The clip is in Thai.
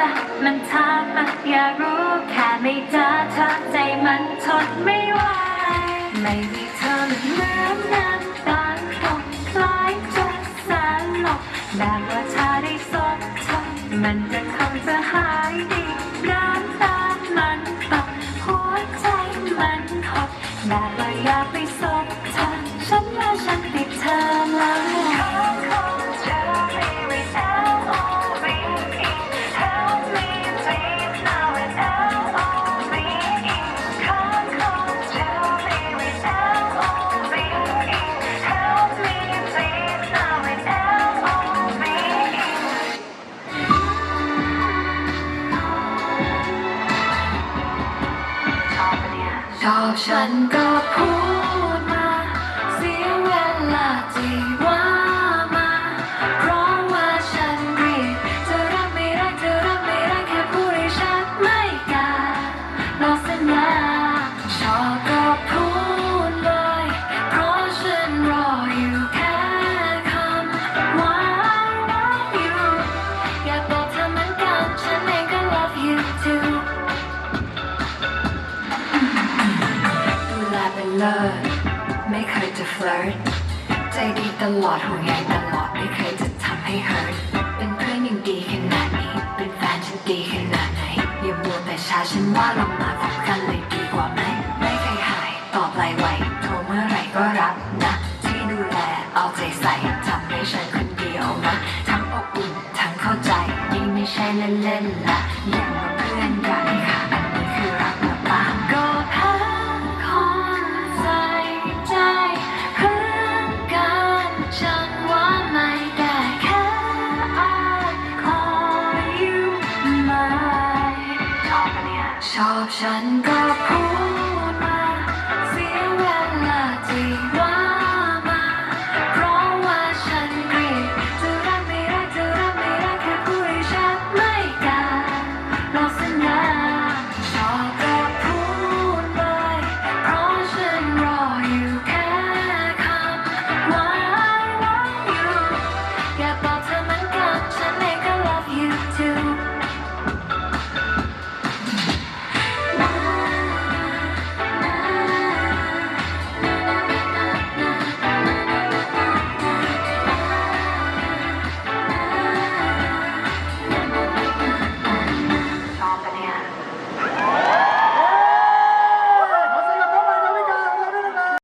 มา มันถามาอยากรู้แค่ไม่เจอเธอใจมันทนไม่ไหว ไม่มีเธอมันเหมือนน้ำตาลตกคล้ายจะสารลบแบบว่าเธอได้สบทนมัน ชอบฉันก็พูด เลิศไม่เคยจะเฟลิร์ตใจดีตลอดห่วงใยตลอดไม่เคยจะทำให้ hurt เป็นเพื่อนยังดีขนาดนี้เป็นแฟนฉันดีขนาดไหนอย่ามัวแต่ช้าฉันว่าเรามาพบกันเลยดีกว่าไหมไม่เคยหายตอบไลน์ไวโทรเมื่อไหร่ก็รับนะที่ดูแลเอาใจใส่ทำให้ฉันคนเดียวนะทั้งอบอุ่นทั้งเข้าใจนี่งไม่ใช่เล่นๆละอย่ามา อบปะเนี่ยชอบฉันก็พอ